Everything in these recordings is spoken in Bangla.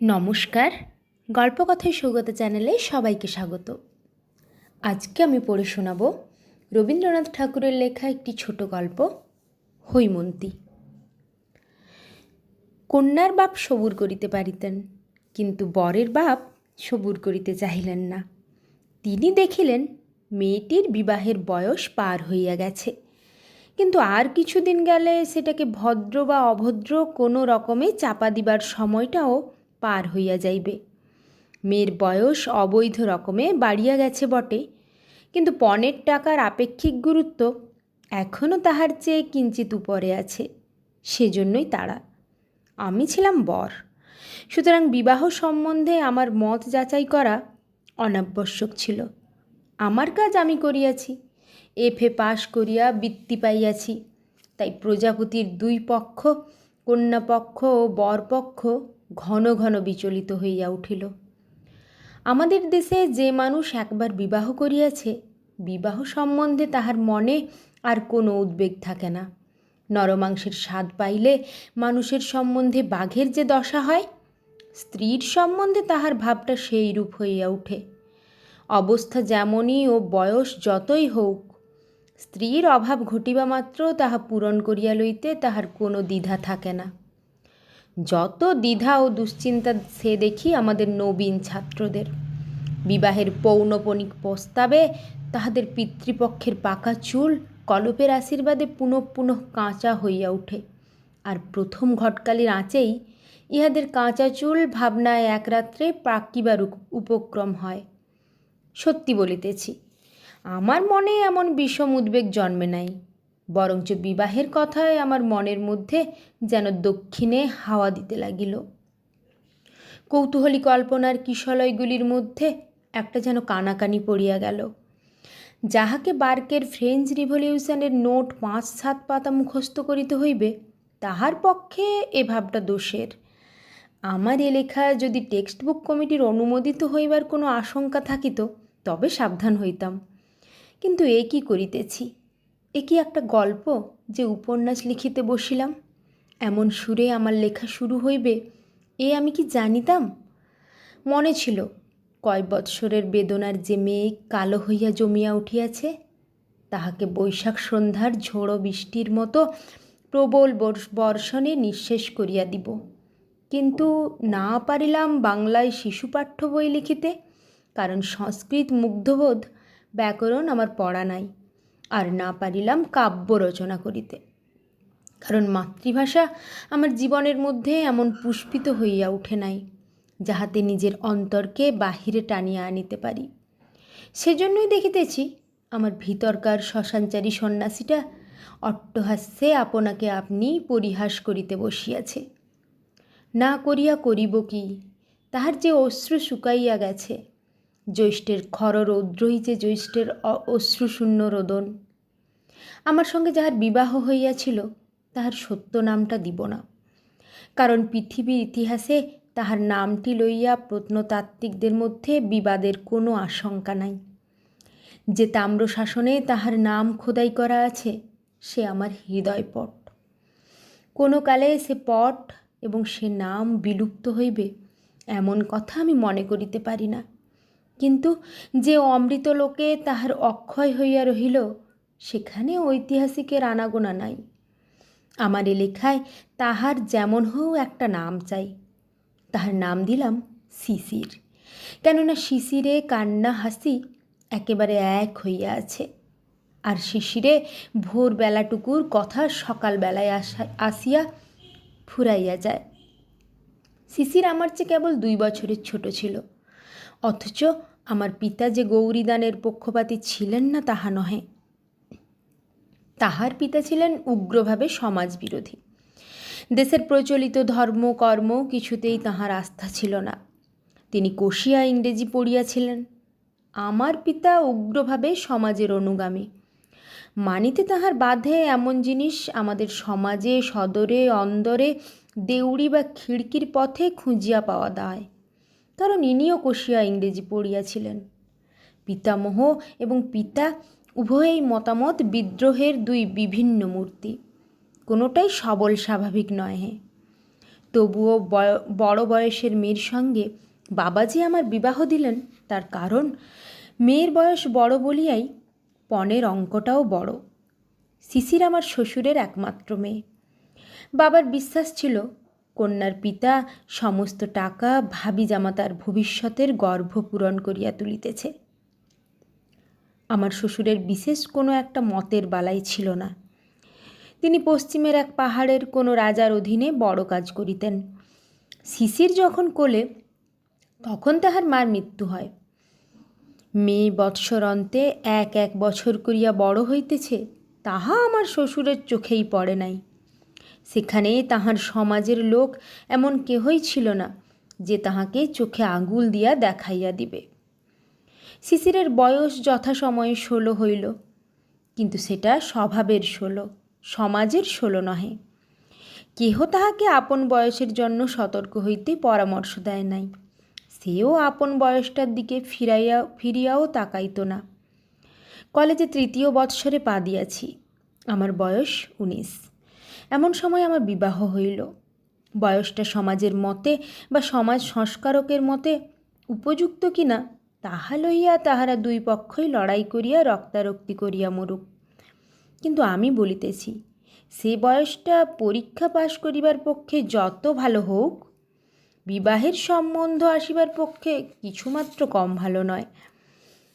নমস্কার। গল্পকথায় সৌগত চ্যানেলে সবাইকে স্বাগত। আজকে আমি পড়ে শোনাব রবীন্দ্রনাথ ঠাকুরের লেখা একটি ছোট গল্প, হৈমন্তী। কন্যার বাপ সবুর করিতে পারিতেন, কিন্তু বরের বাপ সবুর করিতে চাহিলেন না। তিনি দেখিলেন, মেয়েটির বিবাহের বয়স পার হইয়া গেছে। কিন্তু আর কিছুদিন গেলে সেটাকে ভদ্র বা অভদ্র কোনো রকমে চাপা দিবার সময়টাও পার হইয়া যাইবে। মেয়ের বয়স অবৈধ রকমে বাড়িয়া গেছে বটে, কিন্তু পণের টাকার আপেক্ষিক গুরুত্ব এখনও তাহার চেয়ে কিঞ্চিত উপরে আছে, সেজন্যই তারা আমি ছিলাম বর, সুতরাং বিবাহ সম্বন্ধে আমার মত যাচাই করা অনাবশ্যক ছিল। আমার কাজ আমি করিয়াছি এফে পাশ করিয়া বৃত্তি পাইয়াছি, তাই প্রজাপতির দুই পক্ষ, কন্যাপক্ষ ও বরপক্ষ ঘন ঘন বিচলিত হইয়া উঠিল। আমাদের দেশে যে মানুষ একবার বিবাহ করিয়াছে, বিবাহ সম্বন্ধে তাহার মনে আর কোনো উদ্বেগ থাকে না। নরমাংসের স্বাদ পাইলে মানুষের সম্বন্ধে বাঘের যে দশা হয়, স্ত্রীর সম্বন্ধে তাহার ভাবটা সেই রূপ হইয়া উঠে। অবস্থা যেমনই ও বয়স যতই হোক, স্ত্রীর অভাব ঘটিবা মাত্র তাহা পূরণ করিয়া লইতে তাহার কোনো দ্বিধা থাকে না। যত দ্বিধা ও দুশ্চিন্তা সে দেখি আমাদের নবীন ছাত্রদের। বিবাহের পৌনপণিক প্রস্তাবে তাহাদের পিতৃপক্ষের পাকা চুল, কলপের আশীর্বাদে পুনঃ পুনঃ কাঁচা হইয়া ওঠে। আর প্রথম ঘটকালির আঁচেই ইহাদের কাঁচা চুল ভাবনায় এক রাত্রে পাকিবার উপক্রম হয়। সত্যি বলিতেছি, আমার মনে এমন বিষম উদ্বেগ জন্মে নাই। বরঞ্চ বিবাহের কথায় আমার মনের মধ্যে যেন দক্ষিণে হাওয়া দিতে লাগিল। কৌতূহলী কল্পনার কিশলয়গুলির মধ্যে একটা যেন কানাকানি পড়িয়া গেল। যাহাকে বার্কের ফ্রেঞ্চ রিভলিউশনের নোট পাঁচ সাত পাতা মুখস্থ করিতে হইবে, তাহার পক্ষে এ ভাবটা দোষের। আমার এ লেখা যদি টেক্সট বুক কমিটির অনুমোদিত হইবার কোনো আশঙ্কা থাকিত, তবে সাবধান হইতাম। কিন্তু এ কি করিতেছি? এ কি একটা গল্প যে উপন্যাস লিখিতে বসিলাম? এমন সুরে আমার লেখা শুরু হইবে, এ আমি কি জানিতাম? মনে ছিল, কয় বৎসরের বেদনার যে মেঘ কালো হইয়া জমিয়া উঠিয়াছে, তাহাকে বৈশাখ সন্ধ্যার ঝোড়ো বৃষ্টির মতো প্রবল বর্ষণে নিঃশেষ করিয়া দিব। কিন্তু না পারিলাম বাংলায় শিশু পাঠ্য বই লিখিতে, কারণ সংস্কৃত মুগ্ধবোধ, ব্যাকরণ আমার পড়া নাই। আর না পারিলাম কাব্য রচনা করিতে। কারণ মাতৃভাষা আমার জীবনের মধ্যে এমন পুষ্পিত হইয়া উঠে নাই, যাহাতে নিজের অন্তরকে বাহিরে টানিয়া আনিতে পারি। সেজন্যই দেখিতেছি, আমার ভিতরকার শ্মশানচারী সন্ন্যাসীটা অট্টহাস্যে আপনাকে আপনি পরিহাস করিতে বসিয়াছে। না করিয়া করিব কি? তাহার যে অশ্রু শুকাইয়া গেছে জ্যৈষ্ঠের খর রৌদ্রই যে জ্যৈষ্ঠের অশ্রুশূন্য রোদন। আমার সঙ্গে যাহার বিবাহ হইয়াছিল, তাহার সত্য নামটা দিব না। কারণ পৃথিবীর ইতিহাসে তাহার নামটি লইয়া প্রত্নতাত্ত্বিকদের মধ্যে বিবাদের কোনো আশঙ্কা নাই। যে তাম্র শাসনে তাহার নাম খোদাই করা আছে, সে আমার হৃদয়পট কোনো কালে সে পট এবং সে নাম বিলুপ্ত হইবে, এমন কথা আমি মনে করিতে পারি না। কিন্তু যে অমৃত লোকে তাহার অক্ষয় হইয়া রহিল, সেখানে ঐতিহাসিকের আনাগোনা নাই। আমার এ লেখায় তাহার যেমন হোক একটা নাম চাই। তাহার নাম দিলাম শিশির। কেননা শিশিরে কান্না হাসি একেবারে এক হইয়া আছে। আর শিশিরে ভোরবেলাটুকুর কথা সকালবেলায় আসা, আসিয়া ফুরাইয়া যায়। শিশির আমার চেয়ে কেবল দুই বছরের ছোট ছিল। অথচ আমার পিতা যে গৌরীদানের পক্ষপাতী ছিলেন না, তাহা নহে। তাহার পিতা ছিলেন উগ্রভাবে সমাজবিরোধী। দেশের প্রচলিত ধর্ম, কর্ম কিছুতেই তাহার আস্থা ছিল না। তিনি কষিয়া ইংরেজি পড়িয়াছিলেন। আমার পিতা উগ্রভাবে সমাজের অনুগামী। মানিতে তাহার বাধে এমন জিনিস আমাদের সমাজে, সদরে, অন্দরে, দেউড়ি বা খিড়কির পথে খুঁজিয়া পাওয়া দায়। কারণ ইনিও কষিয়া ইংরেজি পড়িয়াছিলেন। পিতামহ এবং পিতা উভয়েই মতামত বিদ্রোহের দুই বিভিন্ন মূর্তি। কোনোটাই সবল স্বাভাবিক নয় তবুও বয়- বড় বয়সের মেয়ের সঙ্গে বাবাজি আমার বিবাহ দিলেন, তার কারণ মেয়ের বয়স বড় বলিয়াই পণের অঙ্কটাও বড়। শিশির আমার শ্বশুরের একমাত্র মেয়ে। বাবার বিশ্বাস ছিল কন্যার পিতা সমস্ত টাকা ভাবি জামাতার ভবিষ্যতের গর্ভ পূরণ করিয়া তুলিতেছে। আমার শ্বশুরের বিশেষ কোনো একটা মতের বালাই ছিল না। তিনি পশ্চিমের এক পাহাড়ের কোনো রাজার অধীনে বড় কাজ করিতেন। শিশির যখন কোলে, তখন তাহার মার মৃত্যু হয়। মেয়ে বৎসর অন্তে এক এক বছর করিয়া বড় হইতেছে, তাহা আমার শ্বশুরের চোখেই পড়ে নাই। সেখানে তাহার সমাজের লোক এমন কেহই ছিল না যে তাহাকে চোখে আঙুল দিয়া দেখাইয়া দিবে। শিশিরের বয়স যথাসময়ে ষোলো হইল, কিন্তু সেটা স্বভাবের ষোলো, সমাজের ষোলো নহে। কেহ তাহাকে আপন বয়সের জন্য সতর্ক হইতে পরামর্শ দেয় নাই। সেও আপন বয়সটার দিকে ফিরাইয়া, ফিরিয়াও তাকাইত না। কলেজে তৃতীয় বৎসরে পা দিয়াছি, আমার বয়স উনিশ। এমন সময় আমার বিবাহ হইল। বয়সটা সমাজের মতে বা সমাজ সংস্কারকের মতে উপযুক্ত কিনা, তাহা লইয়া তাহারা দুই পক্ষই লড়াই করিয়া রক্তারক্তি করিয়া মরুক। কিন্তু আমি বলিতেছি, সে বয়সটা পরীক্ষা পাশ করিবার পক্ষে যত ভালো হোক, বিবাহের সম্বন্ধ আসিবার পক্ষে কিছুমাত্র কম ভালো নয়।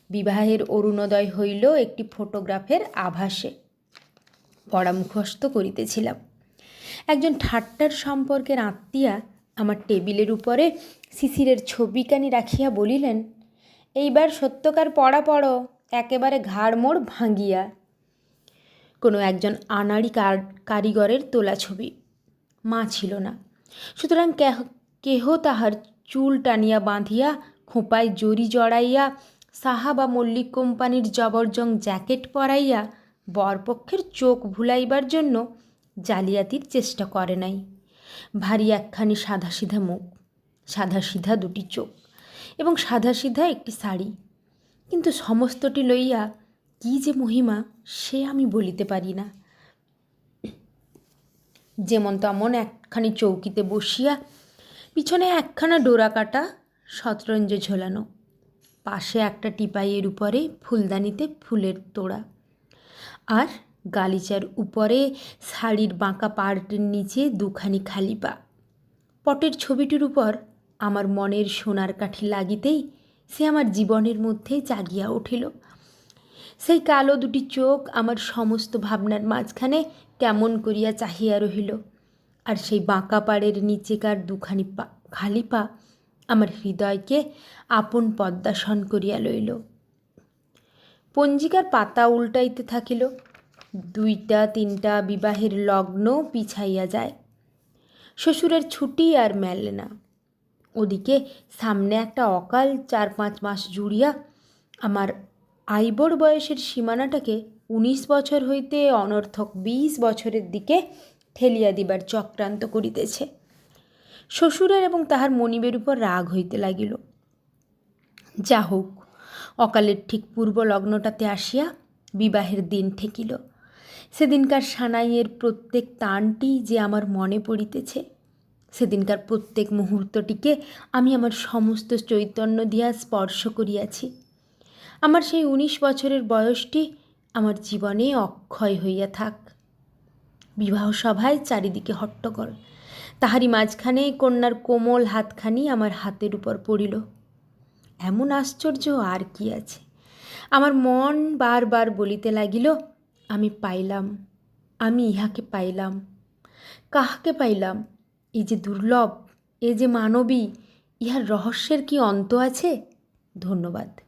বিবাহের অরুণোদয় হইল একটি ফটোগ্রাফের আভাসে। পড়া মুখস্থ করিতেছিলাম। একজন ঠাট্টার সম্পর্কের আত্মীয়া আমার টেবিলের উপরে শিশিরের ছবিকানি রাখিয়া বলিলেন, এইবার সত্যকার পড়া পড়ো, একেবারে ঘাড় মোড় ভাঙ্গিয়া। কোনো একজন আনাড়ি কার- কারিগরের তোলা ছবি মা ছিল না। সুতরাং কেহ- তাহার চুল টানিয়া বাঁধিয়া, খোঁপায় জরি জড়াইয়া, সাহা বা মল্লিক কোম্পানির জবরজং জ্যাকেট পরাইয়া বরপক্ষের চোখ ভুলাইবার জন্য জালিয়াতির চেষ্টা করে নাই। ভারী একখানি সাদাসিধা মুখ, সাদাসিধা দুটি চোখ এবং সাদাসিধা একটি শাড়ি। কিন্তু সমস্তটি লইয়া কী যে মহিমা সে আমি বলিতে পারি না। যেমন তেমন একখানি চৌকিতে বসিয়া পিছনে একখানা ডোরা কাটা শতরঞ্জে ঝোলানো, পাশে একটা টিপাইয়ের উপরে ফুলদানিতে ফুলের তোড়া। আর গালিচার উপরে শাড়ির বাঁকা পাড়টির নিচে দুখানি খালি পা। পটের ছবিটির উপর আমার মনের সোনার কাঠি লাগিতেই সে আমার জীবনের মধ্যে জাগিয়া উঠিল। সেই কালো দুটি চোখ আমার সমস্ত ভাবনার মাঝখানে কেমন করিয়া চাহিয়া রহিল আর সেই বাঁকা পাড়ের নিচেকার দুখানি পা খালি পা আমার হৃদয়কে আপন পদ্মাসন করিয়া লইল। পঞ্জিকার পাতা উল্টাইতে থাকিল। দুইটা, তিনটা বিবাহের লগ্ন পিছাইয়া যায়। শ্বশুরের ছুটি আর মেলে না। ওদিকে সামনে একটা অকাল চার পাঁচ মাস জুড়িয়া আমার আইবর বয়সের সীমানাটাকে উনিশ বছর হইতে অনর্থক বিশ বছরের দিকে ঠেলিয়া দিবার চক্রান্ত করিতেছে। শ্বশুরের এবং তাহার মনিবের উপর রাগ হইতে লাগিল। যা হোক অকালের ঠিক পূর্ব লগ্নটাতে আসিয়া বিবাহের দিন ঠেকিল। সেদিনকার সানাইয়ের প্রত্যেক তানটি যে আমার মনে পড়িতেছে, সেদিনকার প্রত্যেক মুহূর্তটিকে আমি আমার সমস্ত চৈতন্য দিয়া স্পর্শ করিয়াছি। আমার সেই উনিশ বছরের বয়সটি আমার জীবনে অক্ষয় হইয়া থাক। বিবাহ সভায় চারিদিকে হট্টগোল। তাহারই মাঝখানে কন্যার কোমল হাতখানি আমার হাতের উপর পড়িল। এমন আশ্চর্য আর কি আছে? আমার মন বারবার বলিতে লাগিল, আমি পাইলাম, আমি ইহাকে পাইলাম। কাহাকে পাইলাম? এই যে দুর্লভ, এ যে মানবী, ইহার রহস্যের কি অন্ত আছে? ধন্যবাদ।